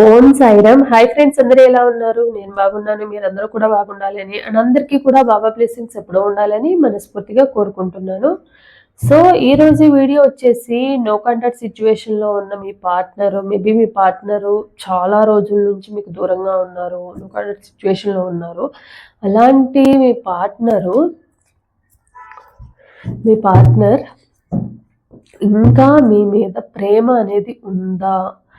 ఓం Sairam. Hi friends అందరూ ఎలా ఉన్నారు? నేను బాగున్నాను మీరందరూ కూడా బాగుండాలని అండ్ అందరికీ కూడా బాబా బ్లెస్సింగ్స్ ఎప్పుడూ ఉండాలని మనస్ఫూర్తిగా కోరుకుంటున్నాను. సో ఈ రోజు వీడియో వచ్చేసి నో కాంటాక్ట్ సిచ్యువేషన్లో ఉన్న మీ పార్ట్నరు మేబీ మీ పార్ట్నరు చాలా రోజుల నుంచి మీకు దూరంగా ఉన్నారు నో కాంటాక్ట్ సిచ్యువేషన్లో ఉన్నారు. అలాంటి మీ పార్ట్నరు మీ పార్ట్నర్ ఇంకా మీ మీద ప్రేమ అనేది ఉందా?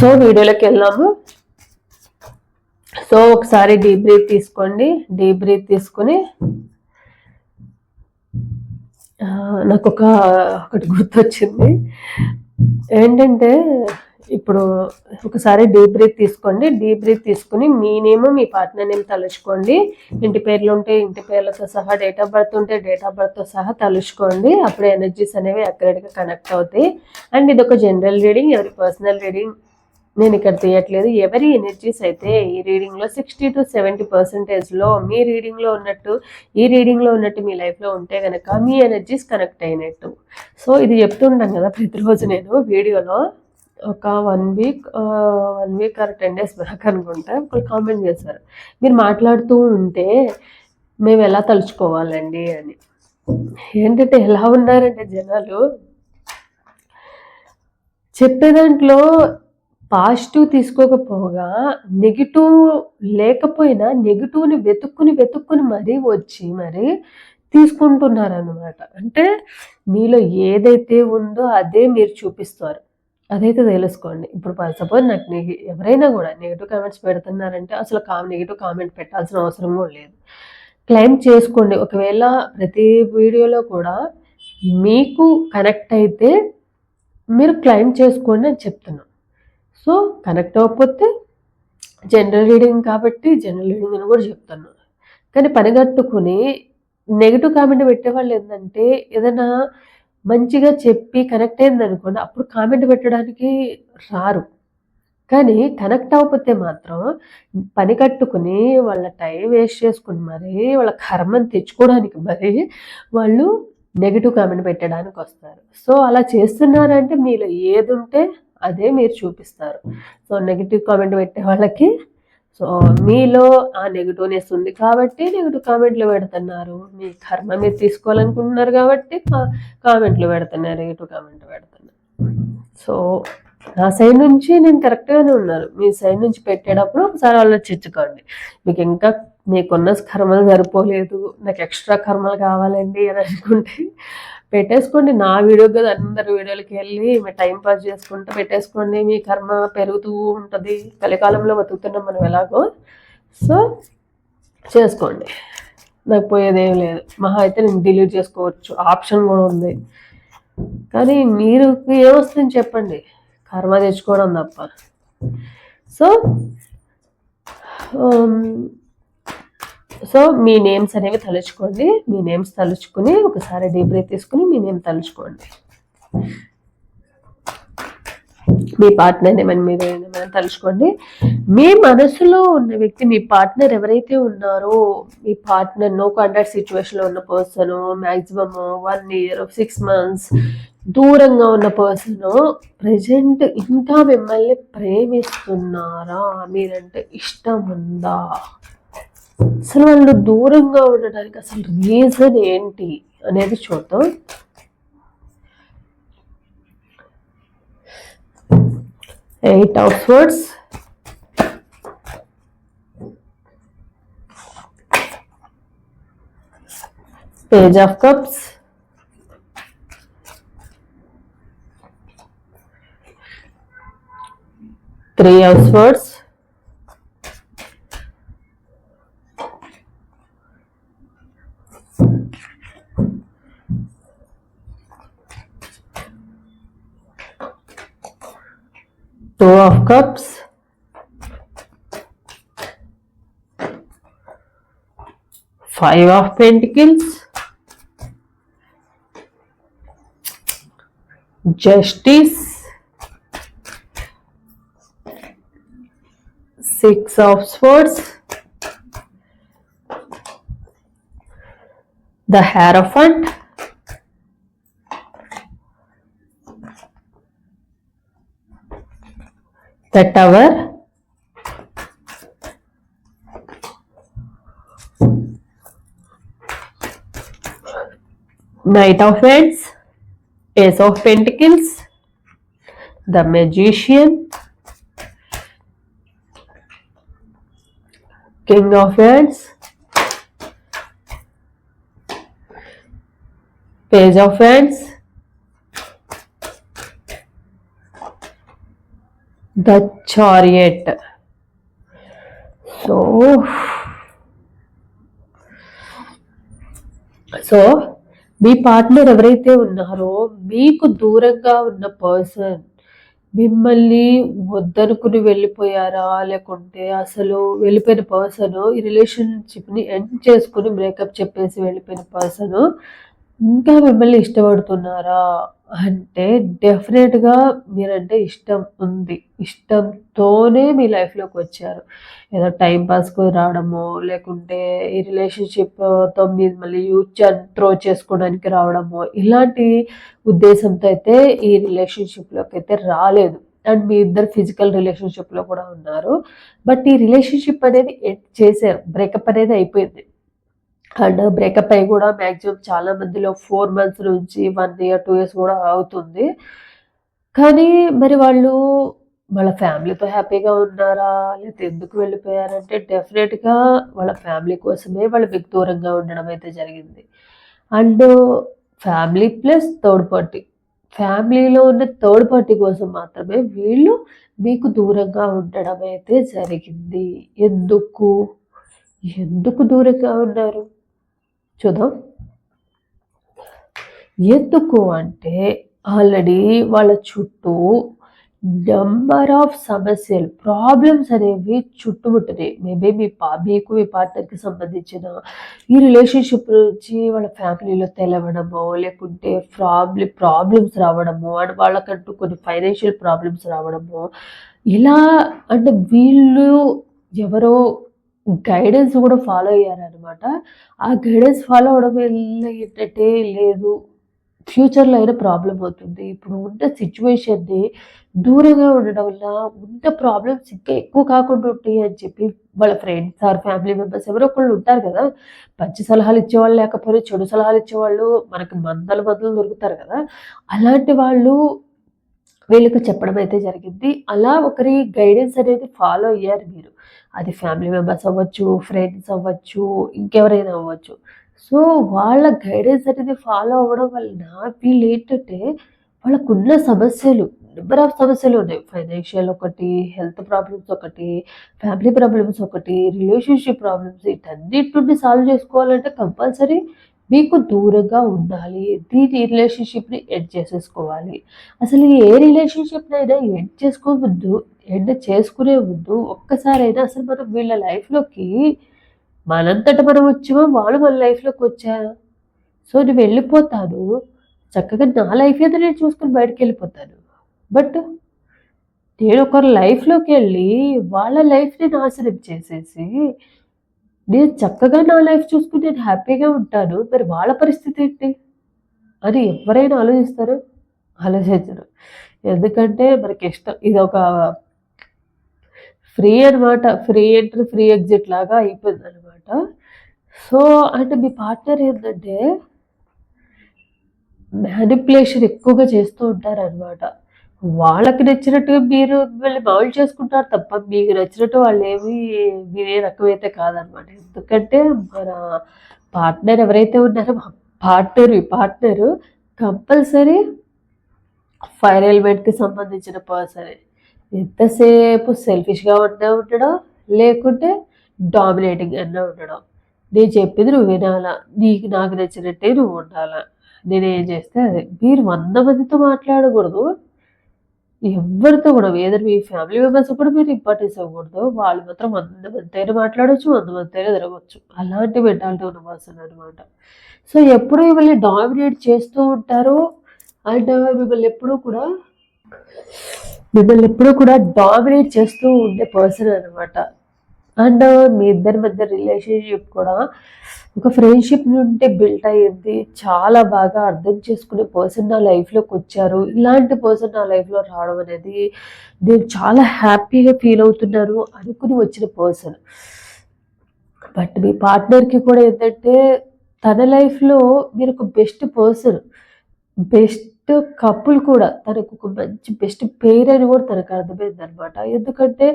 సో వీడియోలోకి వెళ్ళాము సో ఒకసారి డీప్ బ్రీత్ తీసుకోండి. డీప్ బ్రీత్ తీసుకుని నాకు ఒక ఒకటి గుర్తొచ్చింది. ఏంటంటే ఇప్పుడు ఒకసారి డీప్ బ్రీత్ తీసుకోండి. డీప్ బ్రీత్ తీసుకుని మీ నేమ్ మీ పార్ట్నర్ నేమ్ తలుచుకోండి. ఇంటి పేర్లు ఉంటే ఇంటి పేర్లతో సహా డేట్ ఆఫ్ బర్త్ ఉంటే డేట్ ఆఫ్ బర్త్తో సహా తలుచుకోండి. అప్పుడు ఎనర్జీస్ అనేవి అక్యురేట్గా కనెక్ట్ అవుతాయి. అండ్ ఇది ఒక జనరల్ రీడింగ్ ఎవరి పర్సనల్ రీడింగ్ నేను ఇక్కడ తీయట్లేదు. ఎవరి ఎనర్జీస్ అయితే ఈ రీడింగ్లో సిక్స్టీ టు సెవెంటీ పర్సెంటేజ్లో మీ రీడింగ్లో ఉన్నట్టు ఈ రీడింగ్లో ఉన్నట్టు మీ లైఫ్లో ఉంటే కనుక మీ ఎనర్జీస్ కనెక్ట్ అయినట్టు. సో ఇది చెప్తుంటాను కదా ప్రతిరోజు నేను వీడియోలో. ఒక one week one week or ten days back అనుకుంటా ఒకళ్ళు కామెంట్ చేశారు. మీరు మాట్లాడుతూ ఉంటే మేము ఎలా తలుచుకోవాలండి అని. ఏంటంటే ఎలా ఉన్నారంటే జనాలు? చెప్పే దాంట్లో పాజిటివ్ తీసుకోకపోగా నెగిటివ్ లేకపోయినా నెగిటివ్ని వెతుక్కుని వెతుక్కుని మరీ వచ్చి మరి తీసుకుంటున్నారనమాట అంటే మీలో ఏదైతే ఉందో అదే మీరు చూపిస్తారు. అదైతే తెలుసుకోండి. ఇప్పుడు సపోజ్ నాకు నెగి ఎవరైనా కూడా నెగిటివ్ కామెంట్స్ పెడుతున్నారంటే అసలు కా నెగిటివ్ కామెంట్ పెట్టాల్సిన అవసరం కూడా లేదు. క్లైమ్ చేసుకోండి. ఒకవేళ ప్రతి వీడియోలో కూడా మీకు కనెక్ట్ అయితే మీరు క్లైమ్ చేసుకోండి అని చెప్తున్నాను సో కనెక్ట్ అవ్వకపోతే జనరల్ రీడింగ్ కాబట్టి జనరల్ రీడింగ్ అని కూడా చెప్తాను. కానీ పనిగట్టుకుని నెగిటివ్ కామెంట్ పెట్టేవాళ్ళు ఏంటంటే ఏదైనా మంచిగా చెప్పి కనెక్ట్ అయింది అనుకోండి అప్పుడు కామెంట్ పెట్టడానికి రారు. కానీ కనెక్ట్ అవ్వకపోతే మాత్రం పని కట్టుకుని వాళ్ళ టైం వేస్ట్ చేసుకుని మరి వాళ్ళ కర్మని తెచ్చుకోవడానికి మరి వాళ్ళు నెగిటివ్ కామెంట్ పెట్టడానికి వస్తారు. సో అలా చేస్తున్నారంటే మీలో ఏది ఉంటే అదే మీరు చూపిస్తారు. సో నెగిటివ్ కామెంట్ పెట్టే వాళ్ళకి సో మీలో ఆ నెగిటివ్నెస్ ఉంది కాబట్టి నెగిటివ్ కామెంట్లు పెడుతున్నారు. మీ కర్మ మీరు తీసుకోవాలనుకుంటున్నారు కాబట్టి కామెంట్లు పెడుతున్నారు నెగిటివ్ కామెంట్ పెడుతున్నారు. సో నా సైడ్ నుంచి నేను కరెక్ట్గానే ఉన్నాను. మీ సైడ్ నుంచి పెట్టేటప్పుడు ఒకసారి ఆలోచించుకోండి. మీకు ఇంకా మీకున్న కర్మలు సరిపోలేదు. నాకు ఎక్స్ట్రా కర్మలు కావాలండి అని అనుకుంటే పెట్టేసుకోండి. నా వీడియో కదా అందరి వీడియోలకి వెళ్ళి మీ టైం పాస్ చేసుకుంటూ పెట్టేసుకోండి. మీ కర్మ పెరుగుతూ ఉంటుంది. కలికాలంలో బతుకుతున్నాం మనం ఎలాగో. సో చేసుకోండి. నాకు పోయేదేం లేదు. మహా అయితే నేను డిలీట్ చేసుకోవచ్చు. ఆప్షన్ కూడా ఉంది. కానీ మీరు ఏమొస్తుంది చెప్పండి. కర్మ తెచ్చుకోవడం తప్ప. సో um, సో మీ నేమ్స్ అనేవి తలుచుకోండి. మీ నేమ్స్ తలుచుకుని ఒకసారి డీప్ బ్రీత్ తీసుకుని మీ నేమ్ తలుచుకోండి. మీ పార్ట్నర్ ఏమైనా మీరు ఏమైనా తలుచుకోండి. మీ మనసులో ఉన్న వ్యక్తి మీ పార్ట్నర్ ఎవరైతే ఉన్నారో మీ పార్ట్నర్ నో కాంటాక్ట్ సిచ్యువేషన్లో ఉన్న person maximum one year six months దూరంగా ఉన్న పర్సన్ ప్రజెంట్ ఇంకా మిమ్మల్ని ప్రేమిస్తున్నారా? మీరంటే ఇష్టం ఉందా? అసలు వాళ్ళు దూరంగా ఉండడానికి అసలు రీజన్ ఏంటి అనేది చూద్దాం. Eight of swords page of cups three of swords cups. Five of pentacles. Justice. Six of swords. The hierophant the tower. Knight of wands ace of pentacles. The magician. King of wands page of wands the chariot so so me partner ఎవరైతే ఉన్నారో మీకు దూరంగా ఉన్న person మిమ్మల్ని వద్దనుకుని వెళ్ళిపోయారా? లేకుంటే అసలు వెళ్ళిపోయిన పర్సన్ ఈ రిలేషన్షిప్ని ఎండ్ చేసుకుని బ్రేకప్ చెప్పేసి వెళ్ళిపోయిన పర్సన్ ఇంకా మిమ్మల్ని ఇష్టపడుతున్నారా? అంటే డెఫినెట్గా మీరంటే ఇష్టం ఉంది. ఇష్టంతోనే మీ లైఫ్లోకి వచ్చారు. ఏదో టైం పాస్కు రావడమో లేకుంటే ఈ రిలేషన్షిప్తో మీరు మళ్ళీ యూజ్ త్రో చేసుకోవడానికి రావడమో ఇలాంటి ఉద్దేశంతో అయితే ఈ రిలేషన్షిప్లోకి అయితే రాలేదు. అండ్ మీ ఇద్దరు ఫిజికల్ రిలేషన్షిప్లో కూడా ఉన్నారు. బట్ ఈ రిలేషన్షిప్ అనేది చేశారు. బ్రేకప్ అనేది అయిపోయింది. అండ్ బ్రేకప్ అయ్యి కూడా మ్యాక్సిమం చాలా మందిలో ఫోర్ మంత్స్ నుంచి వన్ ఇయర్ టూ ఇయర్స్ కూడా అవుతుంది. కానీ మరి వాళ్ళు వాళ్ళ ఫ్యామిలీతో హ్యాపీగా ఉన్నారా? లేకపోతే ఎందుకు వెళ్ళిపోయారంటే డెఫినెట్గా వాళ్ళ ఫ్యామిలీ కోసమే వాళ్ళు మీకు దూరంగా ఉండడం అయితే జరిగింది. And family plus third party ఫ్యామిలీలో ఉన్న థర్డ్ పార్టీ కోసం మాత్రమే వీళ్ళు మీకు దూరంగా ఉండడం అయితే జరిగింది. ఎందుకు? ఎందుకు దూరంగా ఉన్నారు? చూద్దాం. ఎందుకు అంటే ఆల్రెడీ వాళ్ళ చుట్టూ నెంబర్ ఆఫ్ సమస్యలు ప్రాబ్లమ్స్ అనేవి చుట్టుముట్టినాయి మేబీ మీ పా మీకు మీ పార్ట్నర్కి సంబంధించిన ఈ రిలేషన్షిప్ నుంచి వాళ్ళ ఫ్యామిలీలో తెలవడమో లేకుంటే ప్రాబ్లీ ప్రాబ్లమ్స్ రావడము అండ్ వాళ్ళకంటూ కొన్ని ఫైనాన్షియల్ ప్రాబ్లమ్స్ రావడమో ఇలా అంటే వీళ్ళు ఎవరో గైడెన్స్ కూడా ఫాలో అయ్యారనమాట ఆ గైడెన్స్ ఫాలో అవడం వల్ల ఏంటంటే లేదు ఫ్యూచర్లో అయినా ప్రాబ్లం అవుతుంది. ఇప్పుడు ఉన్న సిచ్యువేషన్ని దూరంగా ఉండడం వల్ల ఉన్న ప్రాబ్లమ్స్ ఇంకా ఎక్కువ కాకుండా ఉంటాయి అని చెప్పి వాళ్ళ ఫ్రెండ్స్ ఆర్ ఫ్యామిలీ మెంబర్స్ ఎవరో ఒకళ్ళు ఉంటారు కదా. మంచి సలహాలు ఇచ్చేవాళ్ళు లేకపోతే చెడు సలహాలు ఇచ్చేవాళ్ళు మనకి మందలు మందలు దొరుకుతారు కదా. అలాంటి వాళ్ళు వీళ్ళకి చెప్పడం అయితే జరిగింది. అలా ఒకరి గైడెన్స్ అనేది ఫాలో అయ్యారు మీరు. అది ఫ్యామిలీ మెంబర్స్ అవ్వచ్చు ఫ్రెండ్స్ అవ్వచ్చు ఇంకెవరైనా అవ్వచ్చు. సో వాళ్ళ గైడెన్స్ అనేది ఫాలో అవ్వడం వలన వీళ్ళు ఏంటంటే వాళ్ళకున్న సమస్యలు నెంబర్ ఆఫ్ సమస్యలు ఉన్నాయి. ఫైనాన్షియల్ ఒకటి హెల్త్ ప్రాబ్లమ్స్ ఒకటి ఫ్యామిలీ ప్రాబ్లమ్స్ ఒకటి రిలేషన్షిప్ ప్రాబ్లమ్స్ వీటన్నిటి నుండి సాల్వ్ చేసుకోవాలంటే కంపల్సరీ మీకు దూరంగా ఉండాలి. దీని రిలేషన్షిప్ని ఎండ్ చేసేసుకోవాలి. అసలు ఏ రిలేషన్షిప్నైనా ఎండ్ చేసుకోవద్దు ఎండ్ చేసుకునే ముందు ఒక్కసారైనా అసలు మనం వీళ్ళ లైఫ్లోకి మనంతట మనం వచ్చామో? వాళ్ళు మన లైఫ్లోకి వచ్చారు సో నేను వెళ్ళిపోతాను. చక్కగా నా లైఫ్ ఏదో నేను చూసుకొని బయటకు వెళ్ళిపోతాను. బట్ నేను ఒకరి లైఫ్లోకి వెళ్ళి వాళ్ళ లైఫ్ని నాశనం చేసేసి నేను చక్కగా నా లైఫ్ చూసుకుని నేను హ్యాపీగా ఉంటాను మరి వాళ్ళ పరిస్థితి ఏంటి? అని ఎవరైనా ఆలోచిస్తారు? ఆలోచించరు. ఎందుకంటే మనకి ఇష్టం ఇది ఒక ఫ్రీ అనమాట ఫ్రీ ఎంట్రీ ఫ్రీ ఎగ్జిట్ లాగా అయిపోయింది అనమాట సో అంటే మీ పార్ట్నర్ ఏంటంటే మ్యానిపులేషన్ ఎక్కువగా చేస్తూ ఉంటారనమాట వాళ్ళకి నచ్చినట్టు మీరు మిమ్మల్ని మామూలు చేసుకుంటారు తప్ప మీకు నచ్చినట్టు వాళ్ళు ఏమి మీరే రకమైతే కాదనమాట. ఎందుకంటే మన పార్ట్నర్ ఎవరైతే ఉన్నారో పార్ట్నర్ పార్ట్నరు కంపల్సరీ ఫైర్ ఎలిమెంట్కి సంబంధించిన పర్సన్. ఎంతసేపు సెల్ఫిష్గా ఉండే ఉండడం లేకుంటే డామినేటింగ్ అన్నా ఉండడం. నేను చెప్పింది నువ్వు వినాలా నీకు నాకు నచ్చినట్టే నువ్వు ఉండాలా. నేను ఏం చేస్తే అదే. మీరు వంద మందితో మాట్లాడకూడదు. ఎవరితో కూడా ఏదైనా మీ ఫ్యామిలీ మెంబర్స్ కూడా మీరు ఇంపార్టెన్స్ ఇవ్వకూడదు. వాళ్ళు మాత్రం వంద మందితోనే మాట్లాడవచ్చు వంద తిరగవచ్చు. అలాంటి మెంటాలిటీ ఉన్న పర్సన్ అనమాట సో ఎప్పుడు మిమ్మల్ని డామినేట్ చేస్తూ ఉంటారు అండ్ మిమ్మల్ని ఎప్పుడూ కూడా మిమ్మల్ని ఎప్పుడూ కూడా డామినేట్ చేస్తూ ఉండే పర్సన్ అనమాట అండ్ మీ ఇద్దరి మధ్య రిలేషన్షిప్ కూడా ఒక ఫ్రెండ్షిప్ నుండి బిల్ట్ అయ్యింది. చాలా బాగా అర్థం చేసుకునే పర్సన్ నా లైఫ్లోకి వచ్చారు. ఇలాంటి పర్సన్ నా లైఫ్లో రావడం అనేది నేను చాలా హ్యాపీగా ఫీల్ అవుతున్నాను అనుకుని వచ్చిన పర్సన్ బట్ మీ పార్ట్నర్కి కూడా ఏంటంటే తన లైఫ్లో మీరు ఒక బెస్ట్ పర్సన్ బెస్ట్ కపుల్ కూడా తనకు ఒక మంచి బెస్ట్ పేర్ అని కూడా తనకు అర్థమైంది అనమాట ఎందుకంటే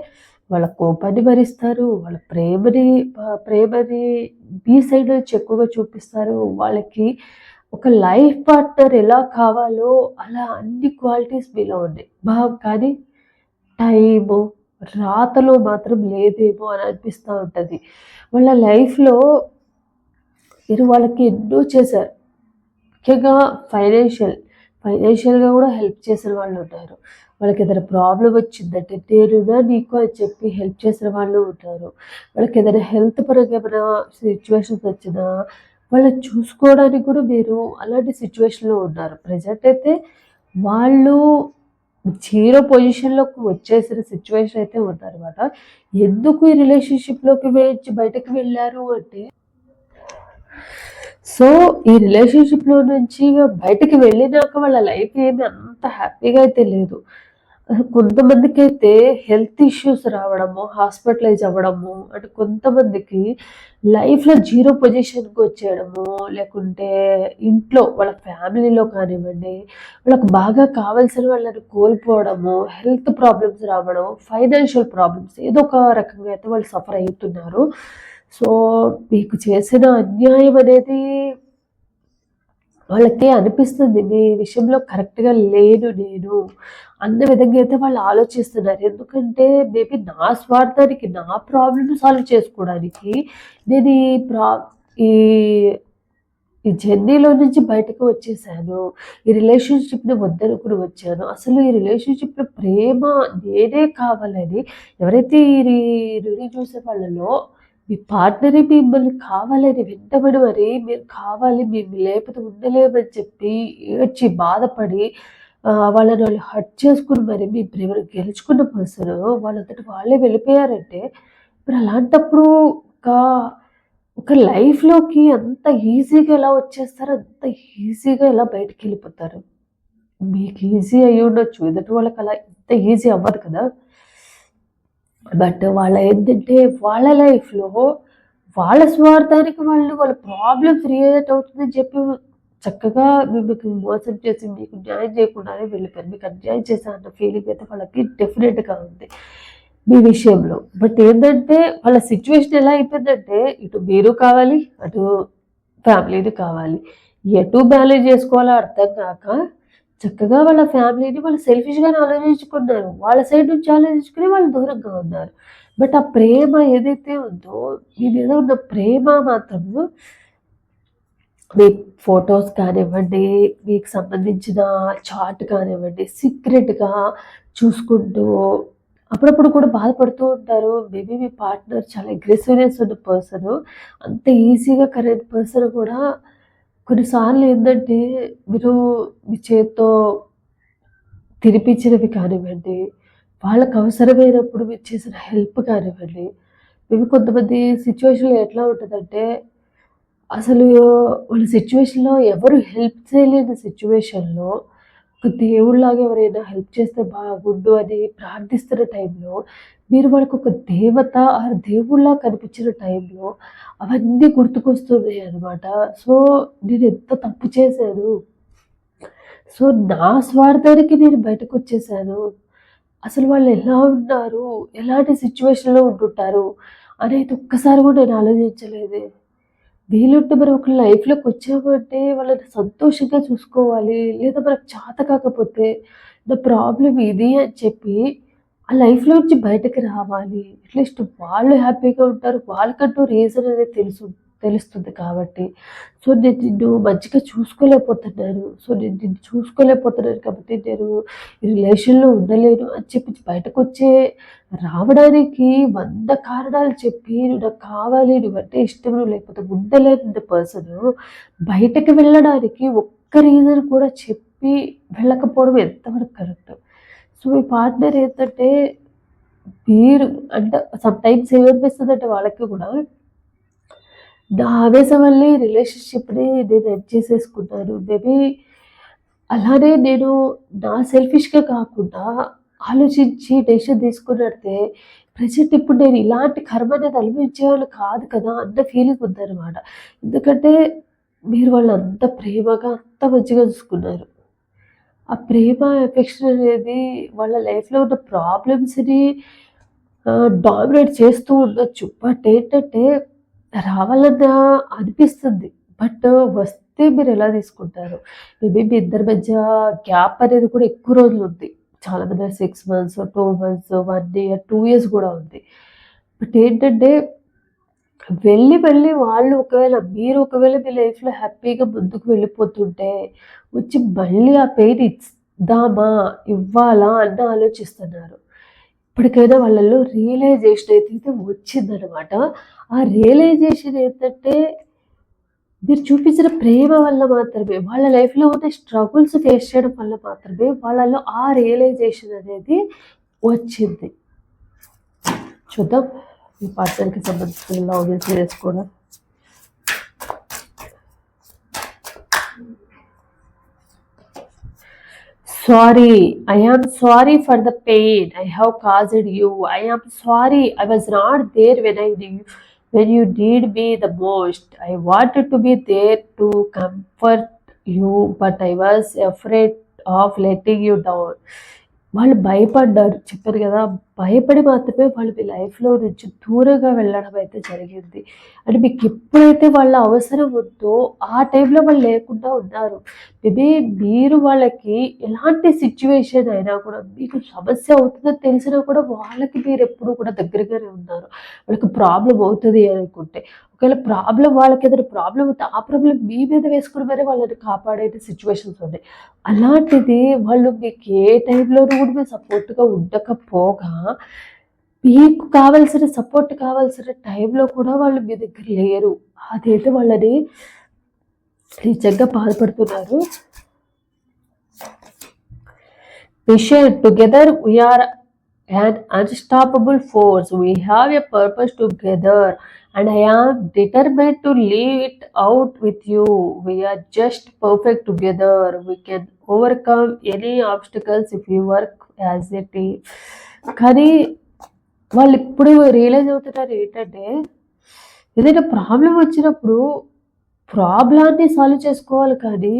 వాళ్ళ కోపాన్ని భరిస్తారు వాళ్ళ ప్రేమని ప్రేమని బీ సైడ్ ఎక్కువగా చూపిస్తారు. వాళ్ళకి ఒక లైఫ్ పార్ట్నర్ ఎలా కావాలో అలా అన్ని క్వాలిటీస్ మీలో ఉన్నాయి. బా కానీ టైము రాతలో మాత్రం లేదేమో అని అనిపిస్తూ ఉంటుంది. వాళ్ళ లైఫ్లో మీరు వాళ్ళకి ఎన్నో చేశారు. ముఖ్యంగా ఫైనాన్షియల్ ఫైనాన్షియల్గా కూడా హెల్ప్ చేసిన వాళ్ళు ఉంటారు. వాళ్ళకి ఏదైనా ప్రాబ్లం వచ్చిందంటే నేనున్నా నీకు అని చెప్పి హెల్ప్ చేసిన వాళ్ళు ఉంటారు. వాళ్ళకి ఏదైనా హెల్త్ పరంగా ఏమైనా సిచ్యువేషన్స్ వచ్చినా వాళ్ళని చూసుకోవడానికి కూడా మీరు అలాంటి సిచ్యువేషన్లో ఉన్నారు. ప్రజెంట్ అయితే వాళ్ళు జీరో పొజిషన్లోకి వచ్చేసిన సిచ్యువేషన్ అయితే ఉందన్నమాట. ఎందుకు ఈ రిలేషన్షిప్లోకి బయటకు వెళ్ళారు అంటే సో ఈ రిలేషన్షిప్లో నుంచి బయటకు వెళ్ళినాక వాళ్ళ లైఫ్ ఏమి అంత హ్యాపీగా అయితే లేదు. కొంతమందికి అయితే హెల్త్ ఇష్యూస్ రావడము హాస్పిటలైజ్ అవ్వడము అంటే కొంతమందికి లైఫ్లో జీరో పొజిషన్కి వచ్చేయడము లేకుంటే ఇంట్లో వాళ్ళ ఫ్యామిలీలో కానివ్వండి వాళ్ళకి బాగా కావాల్సిన వాళ్ళని కోల్పోవడము హెల్త్ ప్రాబ్లమ్స్ రావడం ఫైనాన్షియల్ ప్రాబ్లమ్స్ ఏదో ఒక రకంగా అయితే వాళ్ళు సఫర్ అవుతున్నారు. సో మీకు చేసిన అన్యాయం అనేది వాళ్ళకి అనిపిస్తుంది. మీ విషయంలో కరెక్ట్గా లేను నేను. అన్న విధంగా అయితే వాళ్ళు ఆలోచిస్తున్నారు. ఎందుకంటే మేబీ నా స్వార్థానికి నా ప్రాబ్లమ్ సాల్వ్ చేసుకోవడానికి నేను ఈ ప్రా ఈ ఈ జర్నీలో నుంచి బయటకు వచ్చేసాను. ఈ రిలేషన్షిప్ని వద్దనుకుని వచ్చాను. అసలు ఈ రిలేషన్షిప్లో ప్రేమ నేనే కావాలని ఎవరైతే ఈ రుణి చూసే వాళ్ళలో మీ పార్ట్నర్ మిమ్మల్ని కావాలని వింటబడి మరి మీరు కావాలి మేము లేకపోతే ఉండలేమని చెప్పి ఏడ్చి బాధపడి వాళ్ళని వాళ్ళు హట్ చేసుకుని మరి మీ ప్రేమను గెలుచుకున్న పర్సన్ వాళ్ళంతటి వాళ్ళే వెళ్ళిపోయారంటే మరి అలాంటప్పుడు ఒక ఒక లైఫ్లోకి అంత ఈజీగా ఎలా వచ్చేస్తారు? అంత ఈజీగా ఎలా బయటికి వెళ్ళిపోతారు? మీకు ఈజీ అయ్యి ఉండొచ్చు ఎదుటి వాళ్ళకి అలా ఇంత ఈజీ అవ్వదు కదా? బట్ వాళ్ళ ఏంటంటే వాళ్ళ లైఫ్లో వాళ్ళ స్వార్థానికి వాళ్ళు వాళ్ళ ప్రాబ్లమ్ క్రియేట్ అవుతుందని చెప్పి చక్కగా మీకు మోసం చేసి మీకు న్యాయం చేయకుండానే వెళ్ళిపోయారు. మీకు అన్యాయం చేశా అన్న ఫీలింగ్ అయితే వాళ్ళకి డెఫినెట్గా ఉంది మీ విషయంలో. బట్ ఏంటంటే వాళ్ళ సిచ్యువేషన్ ఎలా అయిపోయిందంటే ఇటు మీరు కావాలి అటు ఫ్యామిలీని కావాలి. ఎటు బ్యాలెన్స్ చేసుకోవాలో అర్థం కాక చక్కగా వాళ్ళ ఫ్యామిలీని వాళ్ళు సెల్ఫిష్గానే ఆలోచించుకున్నారు. వాళ్ళ సైడ్ నుంచి ఆలోచించుకుని వాళ్ళు దూరంగా ఉన్నారు. బట్ ఆ ప్రేమ ఏదైతే ఉందో మీ మీద ఉన్న ప్రేమ మాత్రము మీ ఫొటోస్ కానివ్వండి మీకు సంబంధించిన చాట్ కానివ్వండి సీక్రెట్గా చూసుకుంటూ అప్పుడప్పుడు కూడా బాధపడుతూ ఉంటారు. మేబీ మీ పార్ట్నర్ చాలా అగ్రెసివ్నెస్ ఉన్న పర్సన్ అంత ఈజీగా కరెంట్ పర్సన్ కూడా కొన్నిసార్లు ఏంటంటే మీరు మీ చేత్తో తినిపించినవి కానివ్వండి వాళ్ళకు అవసరమైనప్పుడు మీరు చేసిన హెల్ప్ కానివ్వండి మేము కొంతమంది సిచ్యువేషన్లో ఎట్లా ఉంటుందంటే అసలు వాళ్ళ సిచ్యువేషన్లో ఎవరు హెల్ప్ చేయలేని సిచ్యువేషన్లో దేవుళ్ళలాగా ఎవరైనా హెల్ప్ చేస్తే బాగుండు అని ప్రార్థిస్తున్న టైంలో మీరు వాళ్ళకి ఒక దేవత ఆ దేవుళ్ళ కనిపించిన టైంలో అవన్నీ గుర్తుకొస్తున్నాయి అనమాట సో నేను ఎంత తప్పు చేశాను? సో నా స్వార్థానికి నేను బయటకు వచ్చేసాను. అసలు వాళ్ళు ఎలా ఉన్నారు? ఎలాంటి సిచ్యువేషన్లో ఉంటుంటారు అనేది ఒక్కసారి కూడా నేను ఆలోచించలేదు. వీలుంటే మరి ఒక లైఫ్లోకి వచ్చామంటే వాళ్ళని సంతోషంగా చూసుకోవాలి లేదా మనకు చేత కాకపోతే నా ప్రాబ్లం ఇది అని చెప్పి ఆ లైఫ్లో నుంచి బయటకి రావాలి. అట్లీస్ట్ వాళ్ళు హ్యాపీగా ఉంటారు వాళ్ళకంటూ రీజన్ అనేది తెలుసు. తెలుస్తుంది కాబట్టి. సో నేను నిన్ను మంచిగా చూసుకోలేకపోతున్నాను. సో నేను నిన్ను చూసుకోలేకపోతున్నాను కాబట్టి నేను ఈ రిలేషన్లో ఉండలేను అని చెప్పి బయటకు వచ్చే రావడానికి వంద కారణాలు చెప్పి నువ్వు నాకు కావాలి నువ్వంటే ఇష్టం నువ్వు లేకపోతే ఉండలేని పర్సన్ బయటకు వెళ్ళడానికి ఒక్క రీజన్ కూడా చెప్పి వెళ్ళకపోవడం ఎంతవరకు కరెక్ట్ సో మీ పార్ట్నర్ ఏంటంటే మీరు అంటే సమ్ టైమ్స్ ఏమనిపిస్తుంది అంటే వాళ్ళకి కూడా ఆవేశం వల్లే రిలేషన్షిప్ని నేను ఎండ్ చేసేసుకున్నాను మేబీ అలానే నేను నా సెల్ఫిష్గా కాకుండా ఆలోచించి డెసిషన్ తీసుకున్నట్టే ప్రజెంట్ ఇప్పుడు నేను ఇలాంటి కర్మ అనేది అనుభవించేవాళ్ళు కాదు కదా అన్న ఫీలింగ్ ఉందన్నమాట. ఎందుకంటే మీరు వాళ్ళు అంత ప్రేమగా అంత మంచిగా చూసుకున్నారు. ఆ ప్రేమ ఎఫెక్షన్ అనేది వాళ్ళ లైఫ్లో ఉన్న ప్రాబ్లమ్స్ని డామినేట్ చేస్తూ ఉండొచ్చు. బట్ ఏంటంటే రావాలన్నా అనిపిస్తుంది. బట్ వస్తే మీరు ఎలా తీసుకుంటారు? మేబీ మీ ఇద్దరి మధ్య గ్యాప్ అనేది కూడా ఎక్కువ రోజులు ఉంది. చాలా మంది six months two months one year two years కూడా ఉంది. బట్ ఏంటంటే వెళ్ళి వెళ్ళి వాళ్ళు ఒకవేళ మీరు ఒకవేళ మీ లైఫ్లో హ్యాపీగా ముందుకు వెళ్ళిపోతుంటే వచ్చి మళ్ళీ ఆ పెయిన్ ఇద్దామా ఇవ్వాలా అన్న ఆలోచిస్తున్నారు. ఇప్పటికైనా వాళ్ళల్లో రియలైజేషన్ అయితే వచ్చిందనమాట ఆ రియలైజేషన్ ఏంటంటే మీరు చూపించిన ప్రేమ వల్ల మాత్రమే వాళ్ళ లైఫ్లో ఉన్న స్ట్రగుల్స్ ఫేస్ చేయడం వల్ల మాత్రమే వాళ్ళలో ఆ రియలైజేషన్ అనేది వచ్చింది. చూద్దాం ఈ పాత్రకి సంబంధించిన లవ్ మెసేజెస్ కూడా. Sorry I am sorry for the pain I have caused you I am sorry I was not there when I you when you need me the most. I wanted to be there to comfort you, but I was afraid of letting you down. వాళ్ళు భయపడ్డారు చెప్పారు కదా భయపడి మాత్రమే వాళ్ళు మీ లైఫ్లో నుంచి దూరంగా వెళ్ళడం అయితే జరిగింది. అంటే మీకు ఎప్పుడైతే వాళ్ళ అవసరం ఉందో ఆ టైంలో వాళ్ళు లేకుండా ఉన్నారు. మేబీ మీరు వాళ్ళకి ఎలాంటి సిచ్యువేషన్ అయినా కూడా మీకు సమస్య అవుతుందని తెలిసినా కూడా వాళ్ళకి మీరు ఎప్పుడు కూడా దగ్గరగానే ఉన్నారు. వాళ్ళకి ప్రాబ్లం అవుతుంది అనుకుంటే ఒకవేళ ప్రాబ్లం వాళ్ళకి ఏదైనా ప్రాబ్లం అవుతే ఆ ప్రాబ్లం మీ మీద వేసుకుని మరే వాళ్ళని కాపాడే సిచ్యువేషన్స్ ఉన్నాయి. అలాంటిది వాళ్ళు మీకు ఏ టైంలోనూ కూడా మీరు సపోర్ట్గా ఉండకపోగా మీకు కావాల్సిన సపోర్ట్ కావాల్సిన టైంలో కూడా వాళ్ళు మీ దగ్గర లేరు. అదైతే వాళ్ళని నిజంగా బాధపడుతున్నారు. Mission together we are and unstoppable force we have a purpose together and I am determined to leave it out with you we are just perfect together we can overcome any obstacles if you work as a team కానీ వాళ్ళు ఇప్పుడు realise అవుతున్నారు ఏంటంటే ఏదైనా problem వచ్చినప్పుడు ప్రాబ్లాన్ని solve చేసుకోవాలి కానీ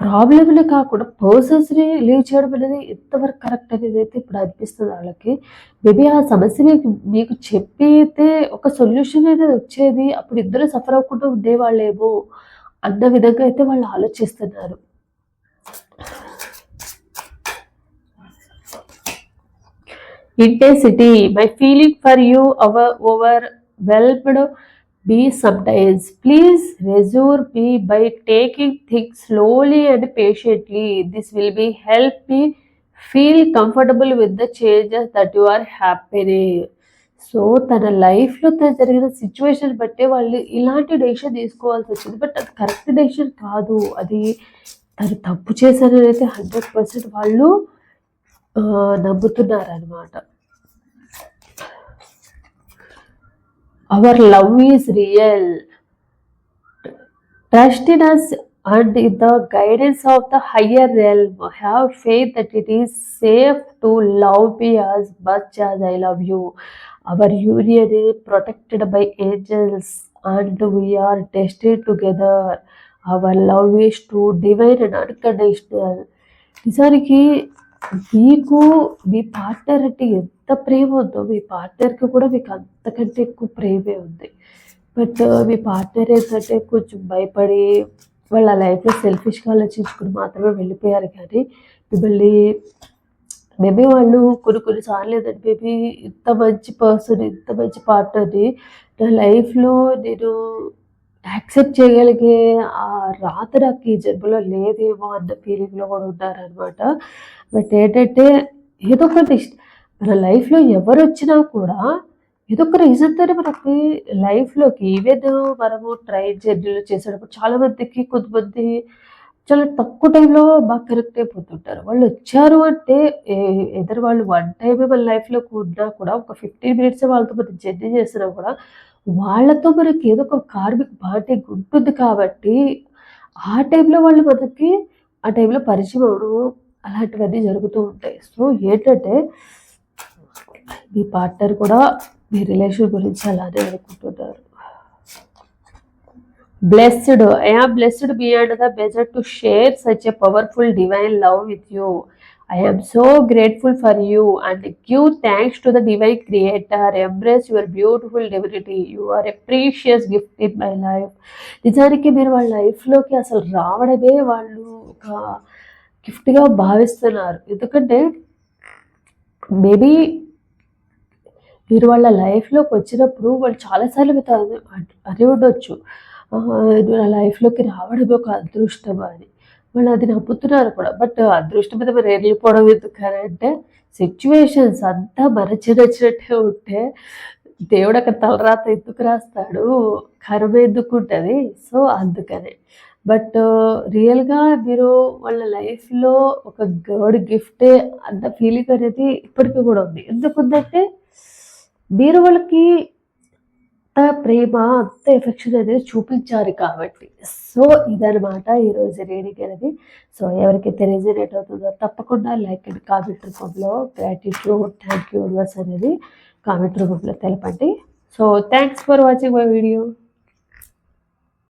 ప్రాబ్లమ్‌ని కాకుండా పర్సన్స్‌ని లీవ్ చేయడం అనేది ఎంతవరకు కరెక్ట్ అనేది అయితే ఇప్పుడు అనిపిస్తుంది వాళ్ళకి. మేబీ ఆ సమస్య మీకు మీకు అయితే ఒక సొల్యూషన్ అనేది వచ్చేది. అప్పుడు ఇద్దరు సఫర్ అవ్వకుండా ఉండేవాళ్ళేమో అన్న విధంగా అయితే వాళ్ళు ఆలోచిస్తున్నారు. Intensity. My feeling for you over overwhelmed me sometimes. Please reassure me by taking things slowly and patiently. This will be help me feel comfortable with the changes that you are happening. So తన లైఫ్‌లో తన జరిగిన situation బట్టే వాళ్ళు ఇలాంటి decision తీసుకోవాల్సి వచ్చింది. But అది కరెక్ట్ డెసిషన్ కాదు. అది తను తప్పు చేశారనైతే 100% వాళ్ళు ఆహ్, నమ్ముతున్నారనమాట. Our love is real. Trust in us and in the guidance of the higher realm. Have faith that it is safe to love me as much as I love you. Our union is protected by angels and we are destined together. Our love is true, divine and unconditional. నిజానికి మీకు మీ partner అంటే ఎంత ప్రేమ ఉందో మీ పార్ట్నర్‌కి కూడా మీకు అంతకంటే ఎక్కువ ప్రేమే ఉంది. బట్ uh, మీ పార్ట్నర్ ఏంటంటే కొంచెం భయపడి వాళ్ళ లైఫ్‌లో సెల్ఫిష్‌గా ఆలోచించుకుని మాత్రమే వెళ్ళిపోయారు కానీ మిమ్మల్ని మేబీ వాళ్ళు కొన్ని కొన్ని సార్లు లేదండి మేబీ ఇంత మంచి పర్సన్ ఇంత మంచి పార్ట్నర్ని నా లైఫ్లో నేను యాక్సెప్ట్ చేయగలిగే ఆ రాత నాకు ఈ జన్మలో లేదేమో అన్న ఫీలింగ్లో కూడా ఉన్నారనమాట బట్ ఏంటంటే ఏదో ఒకటి మన లైఫ్లో ఎవరు వచ్చినా కూడా ఏదో ఒక రీజన్తోనే మనకి లైఫ్లోకి ఈవెన్ మనము ట్రైన్ జర్నీలు చేసేటప్పుడు చాలా మందికి కొంతమంది చాలా తక్కువ టైంలో బాగా కనెక్ట్ అయిపోతుంటారు. వాళ్ళు వచ్చారు అంటే ఎదరు వాళ్ళు వన్ టైమే మన లైఫ్లోకి ఉన్నా కూడా ఒక ఫిఫ్టీన్ మినిట్స్ వాళ్ళతో మనం జర్నీ చేసినా కూడా వాళ్ళతో మనకి ఏదో ఒక కార్మిక బాండింగ్ ఉంటుంది కాబట్టి ఆ టైంలో వాళ్ళు మనకి ఆ టైంలో పరిచయం అవడం అలాంటివన్నీ జరుగుతూ ఉంటాయి. సో ఏంటంటే మీ పార్ట్నర్ కూడా మీ రిలేషన్ గురించి అలానే అనుకుంటున్నారు. Blessed I am blessed beyond the measure to share such a powerful divine love with you I am so grateful for you and give thanks to the divine creator embrace your beautiful divinity you are a precious gift in my life నిజానికి మీరు వాళ్ళ లైఫ్లోకి అసలు రావడమే వాళ్ళు ఒక గిఫ్ట్గా భావిస్తున్నారు. ఎందుకంటే మేబీ మీరు వాళ్ళ లైఫ్లోకి వచ్చినప్పుడు వాళ్ళు చాలాసార్లు మీతో అని- ఉండొచ్చు. నా లైఫ్లోకి రావడం ఒక అదృష్టం అని. వాళ్ళు అది నమ్ముతున్నారు కూడా. బట్ అదృష్టం మీద మరి వెళ్ళిపోవడం ఎందుకు అంటే సిచ్యువేషన్స్ అంతా మనచి నచ్చినట్టే ఉంటే దేవుడు అక్కడ తలరాత ఎందుకు రాస్తాడు? కరువు ఎందుకు ఉంటుంది? సో అందుకనే. బట్ రియల్గా మీరు వాళ్ళ లైఫ్లో ఒక గర్డ్ గిఫ్టే అంత ఫీలింగ్ అనేది ఇప్పటికీ కూడా ఉంది. ఎందుకుందంటే మీరు వాళ్ళకి అంత ప్రేమ అంత ఎఫెక్షన్ అనేది చూపించారు కాబట్టి. సో ఇదనమాట ఈరోజు రీడింగ్ అనేది. సో ఎవరికైతే రెజినేట్ అవుతుందో తప్పకుండా లైక్ అండ్ కామెంట్ రూపంలో గ్రాటిట్యూడ్ థ్యాంక్ యూ యూనివర్స్ అనేది కామెంట్ రూపంలో తెలపండి. So thanks for watching my video.